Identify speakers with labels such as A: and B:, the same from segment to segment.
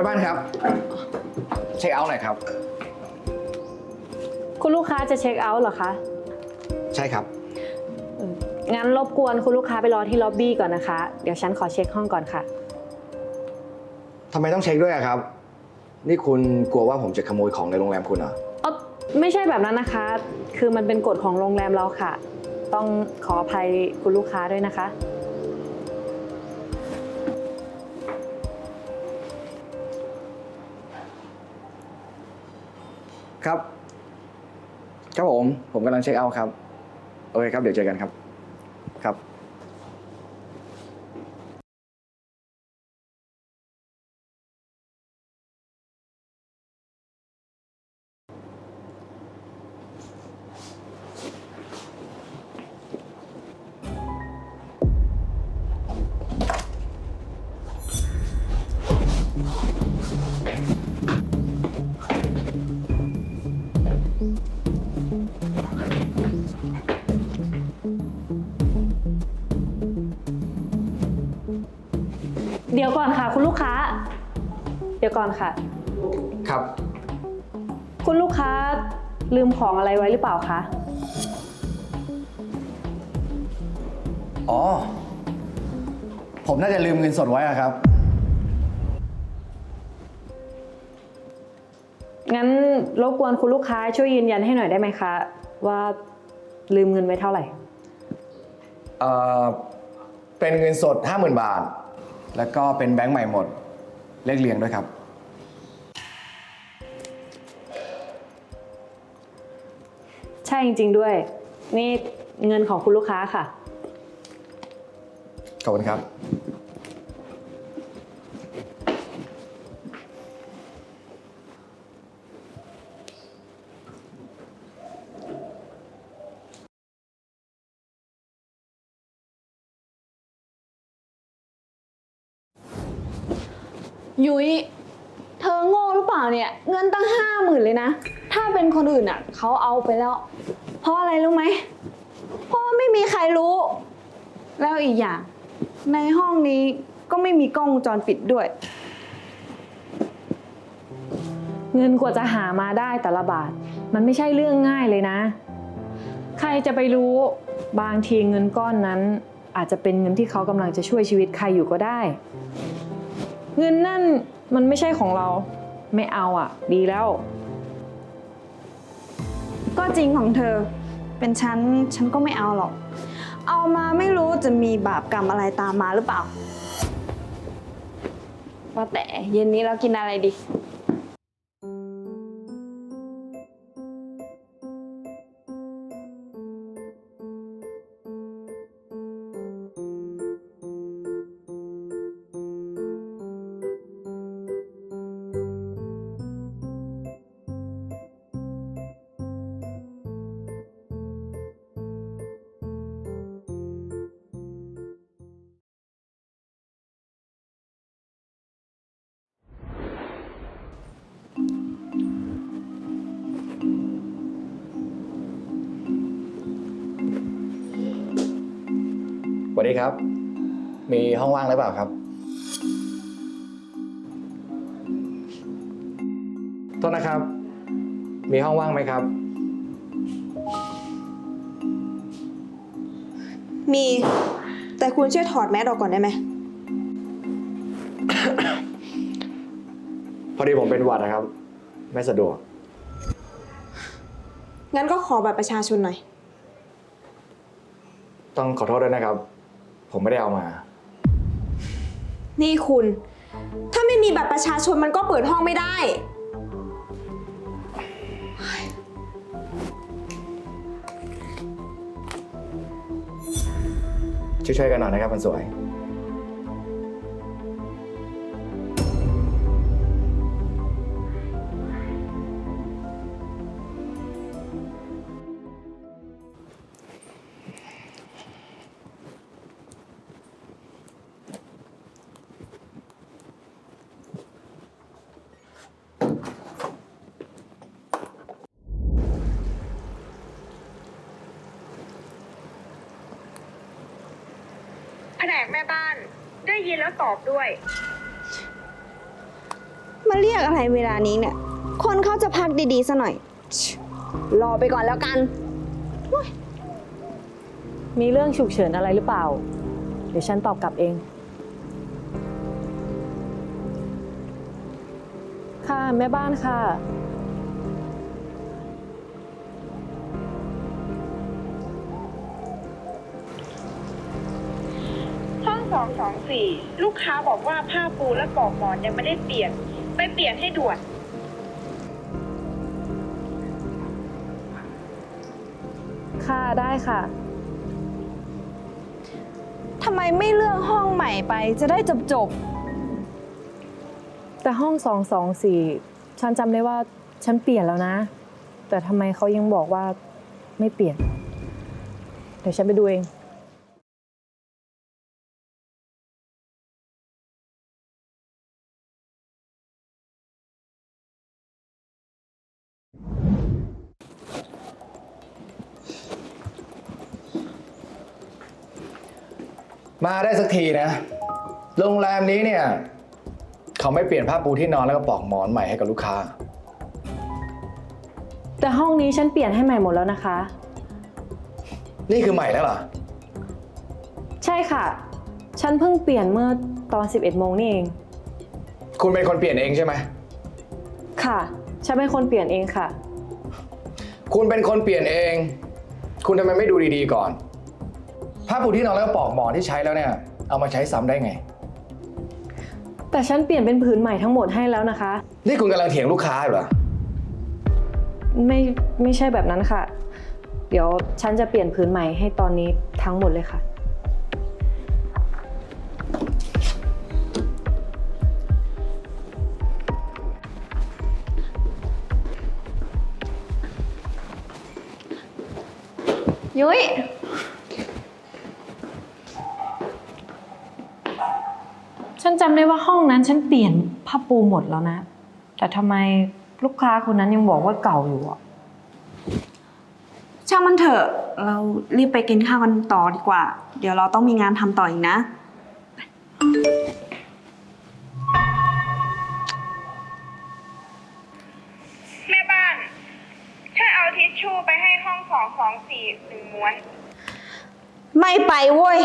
A: ม่บ้านครับ เช็คเอาท์หน่อยครับ
B: คุณลูกค้าจะเช็คเอาท์เหรอคะ
A: ใช่ครับ
B: งั้นรบกวนคุณลูกค้าไปรอที่ล็อบบี้ก่อนนะคะ เดี๋ยวฉันขอเช็คห้องก่อนค่ะ
A: ทำไมต้องเช็คด้วยอะครับ นี่คุณกลัวว่าผมจะขโมยของในโรงแรมคุณเหรอ
B: เออไม่ใช่แบบนั้นนะคะ คือมันเป็นกฎของโรงแรมเราค่ะ ต้องขออภัยคุณลูกค้าด้วยนะคะ
A: ครับ ครับผม ผมกำลังเช็คเอาท์ครับ โอเคครับ เดี๋ยวเจอกันครับครับ
B: เดี๋ยวก่อนค่ะ คุณลูกค้า เดี๋ยวก่อนค่ะ
A: ครับ
B: คุณลูกค้าลืมของอะไรไว้หรือเปล่าคะ
A: อ๋อ ผมน่าจะลืมเงินสดไว้อะครับ
B: งั้นรบกวนคุณลูกค้าช่วยยืนยันให้หน่อยได้ไหมคะ ว่าลืมเงินไว้เท่าไหร่
A: เอ่อ เป็นเงินสด 50,000 บาท แล้วก็เป็นแบงค์ใหม่หมด เลขเรียงด้วยครับ
B: ใช่จริง ๆ ด้วย นี่เงินของคุณลูกค้าค่ะ
A: ขอบคุณครับ
C: ยุ้ยเธอโง่หรือเปล่าเนี่ย เงินตั้งห้าหมื่นเลยนะ ถ้าเป็นคนอื่นอะเขาเอาไปแล้ว เพราะอะไรรู้ไหมเพราะว่าไม่มีใครรู้ แล้วอีกอย่าง ในห้องนี้ก็ไม่มีกล้องวงจรปิดด้วย
B: เงินกว่าจะหามาได้แต่ละบาท มันไม่ใช่เรื่องง่ายเลยนะ ใครจะไปรู้บางทีเงินก้อนนั้น อาจจะเป็นเงินที่เขากำลังจะช่วยชีวิตใครอยู่ก็ได้ เงินนั่นมันไม่ใช่ของเรา ไม่เอาอะ ดีแล้ว
C: ก็จริงของเธอ เป็นฉัน ฉันก็ไม่เอาหรอก เอามาไม่รู้จะมีบาปกรรมอะไรตามมาหรือเปล่า ว่าแต่เย็นนี้เรากินอะไรดี
A: วัสดีครับ มีห้องว่างหรือเปล่าครับ โทษนะครับ มีห้องว่างไหมครับ
D: มี แต่คุณช่วยถอดแมสออกก่อนได้ไหม
A: พอดีผมเป็นหวัดนะครับ ไม่สะดวก
D: งั้นก็ขอบัตรประชาชนหน่อย
A: ต้องขอโทษด้วยนะครับ ผมไม่ได้เอามา
D: นี่คุณ ถ้าไม่มีบัตรประชาชนมันก็เปิดห้องไม่ได้
A: ช่วยๆกันหน่อยนะครับคนสวย
E: แผนกแม่บ้าน ได้ยินแล้วตอบด้วย
C: มาเรียกอะไรเวลานี้เนี่ย คนเขาจะพักดีๆซะหน่อยชิรอไปก่อนแล้วกัน
B: มีเรื่องฉุกเฉินอะไรหรือเปล่า เดี๋ยวฉันตอบกลับเอง ค่ะ แม่บ้านค่ะ
E: สองสองสี่ลูกค้าบอกว่าผ้าปูและปลอกหมอนยังไม่ได้เปลี่ยน ไปเปลี่ยนให้ด่วน
B: ค่ะได้ค่ะ
C: ทำไมไม่เลือกห้องใหม่ไปจะได้จบจบ
B: แต่ห้อง224ฉันจำได้ว่าฉันเปลี่ยนแล้วนะ แต่ทำไมเขายังบอกว่าไม่เปลี่ยน เดี๋ยวฉันไปดูเอง
A: มาได้สักทีนะ โรงแรมนี้เนี่ย เขาไม่เปลี่ยนผ้าปูที่นอนแล้วก็ปลอกหมอนใหม่ให้กับลูกค้า
B: แต่ห้องนี้ฉันเปลี่ยนให้ใหม่หมดแล้วนะคะ
A: นี่คือใหม่แล้วเหรอ
B: ใช่ค่ะ ฉันเพิ่งเปลี่ยนเมื่อตอน 11 โมงนี่เอง
A: คุณเป็นคนเปลี่ยนเองใช่ไหม
B: ค่ะ ฉันเป็นคนเปลี่ยนเองค่ะ
A: คุณเป็นคนเปลี่ยนเอง คุณทำไมไม่ดูดีๆก่อน ผ้าปูที่นอนแล้วก็ปลอกหมอนที่ใช้แล้วเนี่ย เอามาใช้ซ้ำได้ไง
B: แต่ฉันเปลี่ยนเป็นผืนใหม่ทั้งหมดให้แล้วนะคะ
A: นี่คุณกำลังเถียงลูกค้าอยู่เหรอ
B: ไม่ไม่ใช่แบบนั้นค่ะ เดี๋ยวฉันจะเปลี่ยนผืนใหม่ให้ตอนนี้ทั้งหมดเลยค่ะ
C: ๆยุ้ย
B: นจำได้ว่าห้องนั้นฉันเปลี่ยนผ้าปูหมดแล้วนะ แต่ทำไมลูกค้าคนนั้นยังบอกว่าเก่าอยู่อะ
C: ช่างมันเถอะ เรารีบไปกินข้าวกันต่อดีกว่า เดี๋ยวเราต้องมีงานทำต่ออีกนะ
E: แม่บ้าน ช่วยเอาทิชชู่ไปให้ห้องสองสองสี่หนึ่งม้วน
C: ไม่ไปเว้ย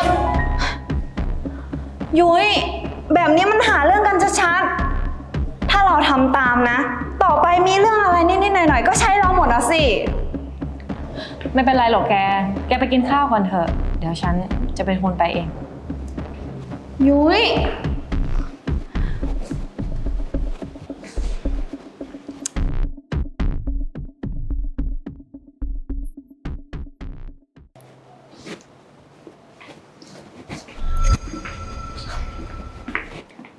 C: ยุ้ย แบบนี้มันหาเรื่องกันชัดๆ ถ้าเราทำตามนะ ต่อไปมีเรื่องอะไรนิดๆหน่อยๆ ก็ใช้เราหมดอะสิ
B: ไม่เป็นไรหรอกแก แกไปกินข้าวก่อนเถอะ เดี๋ยวฉันจะเป็นคนไปเอง
C: ยุ้ย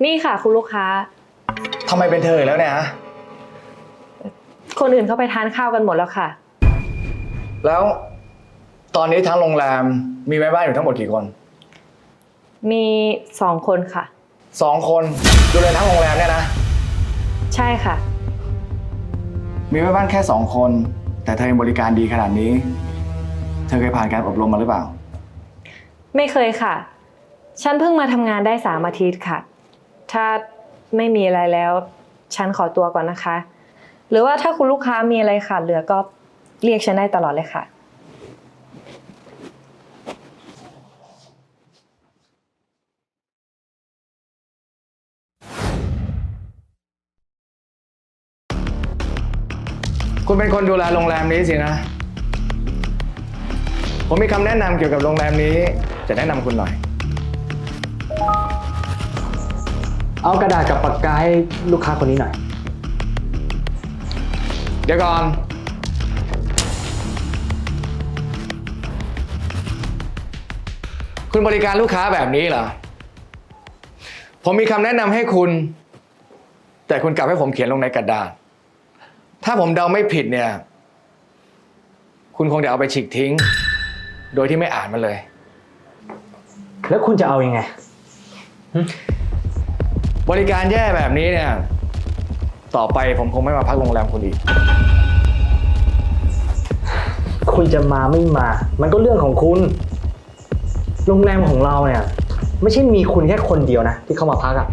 B: นี่ค่ะคุณลูกค้า
A: ทำไมเป็นเธออีกแล้วเนี่ยฮะ
B: คนอื่นเขาไปทานข้าวกันหมดแล้วค่ะ
A: แล้วตอนนี้ทั้งโรงแรมมีแม่บ้านอยู่ทั้งหมดกี่คน
B: มีสองคนค่ะ
A: สองคนดูแลทั้งโรงแรมเนี่ยนะ
B: ใช่ค่ะ
A: มีแม่บ้านแค่สองคน แต่เธอยังบริการดีขนาดนี้ เธอเคยผ่านการอบรมมาหรือเปล่า
B: ไม่เคยค่ะ ฉันเพิ่งมาทำงานได้สามอาทิตย์ค่ะ ถ้าไม่มีอะไรแล้ว ฉันขอตัวก่อนนะคะ หรือว่าถ้าคุณลูกค้ามีอะไรขาดเหลือก็เรียกฉันได้ตลอดเลยค่ะ
A: คุณเป็นคนดูแลโรงแรมนี้สินะ ผมมีคำแนะนำเกี่ยวกับโรงแรมนี้ จะแนะนำคุณหน่อย
F: เอากระดาษกับปากกาให้ลูกค้าคนนี้หน่อย
A: เดี๋ยวก่อน คุณบริการลูกค้าแบบนี้เหรอ ผมมีคำแนะนำให้คุณ แต่คุณกลับให้ผมเขียนลงในกระดาษ ถ้าผมเดาไม่ผิดเนี่ย คุณคงจะเอาไปฉีกทิ้ง โดยที่ไม่อ่านมันเลย
F: แล้วคุณจะเอาอยัางไง
A: บริการแย่แบบนี้เนี่ย ต่อไปผมคงไม่มาพักโรงแรมคุณอีก
F: คุณจะมาไม่มา มันก็เรื่องของคุณ โรงแรมของเราเนี่ย ไม่ใช่มีคุณแค่คนเดียวนะ ที่เข้ามาพักอะ่ะ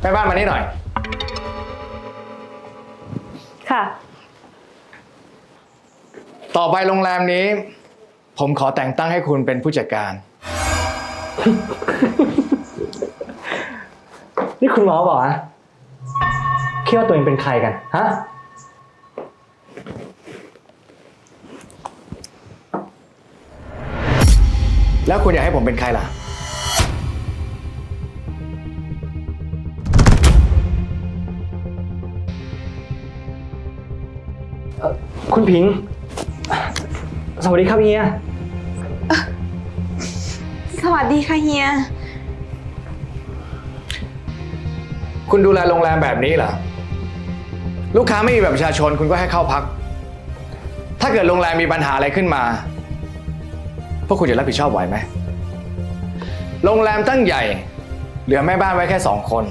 A: แม่บ้านมานี่หน่อย
B: ค่ะ
A: ต่อไปโรงแรมนี้ ผมขอแต่งตั้งให้คุณเป็นผู้จัดการ
F: นี่คุณหมอบอกนะคิดว่าตัวเองเป็นใครกัน ฮะ
A: แล้วคุณอยากให้ผมเป็นใครล่ะ
F: คุณผิง สวัสดีครับเฮีย
D: ส วัสดีค่ะเฮีย
A: คุณดูแลโรงแรมแบบนี้เหรอ ลูกค้าไม่มีแบบประชาชนคุณก็ให้เข้าพัก ถ้าเกิดโรงแรมมีปัญหาอะไรขึ้นมา พวกคุณจะรับผิดชอบไหวไหม โรงแรมตั้งใหญ่ เหลือแม่บ้านไว้แค่สองคน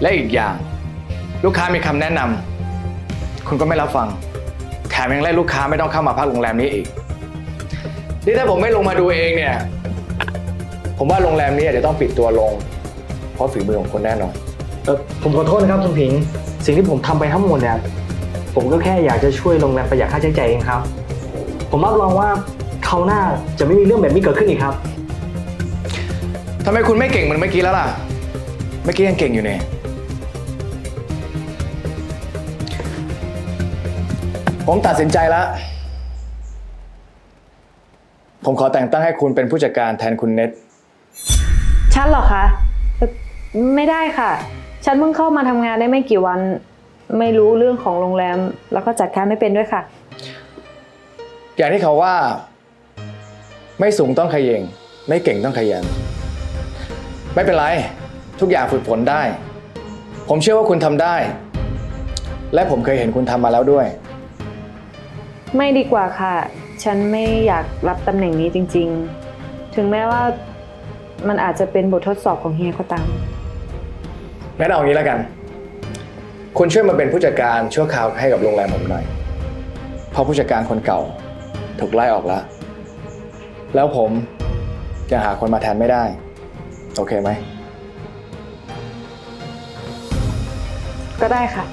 A: และอีกอย่าง ลูกค้ามีคำแนะนำคุณก็ไม่รับฟัง แถมยังไล่ลูกค้าไม่ต้องเข้ามาพักโรงแรมนี้อีก นี่ถ้าผมไม่ลงมาดูเองเนี่ย ผมว่าโรงแรมนี้อาจจะต้องปิดตัวลง เพราะฝีมือของคุณแน่นอน
F: เออผมขอโทษนะครับคุณผิง สิ่งที่ผมทำไปทั้งหมดเนี่ยผมก็แค่อยากจะช่วยโรงแรมประหยัดค่าใช้จ่ายเองครับ ผมรับรองว่าคราวหน้าจะไม่มีเรื่องแบบนี้เกิดขึ้นอีกครับ
A: ทำไมคุณไม่เก่งเหมือนเมื่อกี้แล้วล่ะ เมื่อกี้ยังเก่งอยู่เนี่ย ผมตัดสินใจแล้ว ผมขอแต่งตั้งให้คุณเป็นผู้จัดการแทนคุณเน็ต
B: ฉันเหรอคะเอ่อไม่ได้ค่ะ ฉันเพิ่งเข้ามาทำงานได้ไม่กี่วัน ไม่รู้เรื่องของโรงแรม แล้วก็จัดการไม่เป็นด้วยค่ะ
A: อย่างที่เขาว่า ไม่สูงต้องขยเยงไม่เก่งต้องขยัน ไม่เป็นไร ทุกอย่างฝึกฝนได้ ผมเชื่อว่าคุณทำได้ และผมเคยเห็นคุณทำมาแล้วด้วย
B: ไม่ดีกว่าค่ะ ฉันไม่อยากรับตำแหน่งนี้จริง ๆ ถึงแม้ว่ามันอาจจะเป็นบททดสอบของเฮียก็ตาม
A: งั้นเอางี้แล้วกัน คุณช่วยมาเป็นผู้จัดการชั่วคราวให้กับโรงแรมผมหน่อย เพราะผู้จัดการคนเก่าถูกไล่ออกแล้ว แล้วผมยังหาคนมาแทนไม่ได้ โอเคไหม
B: ก็ได้ค่ะ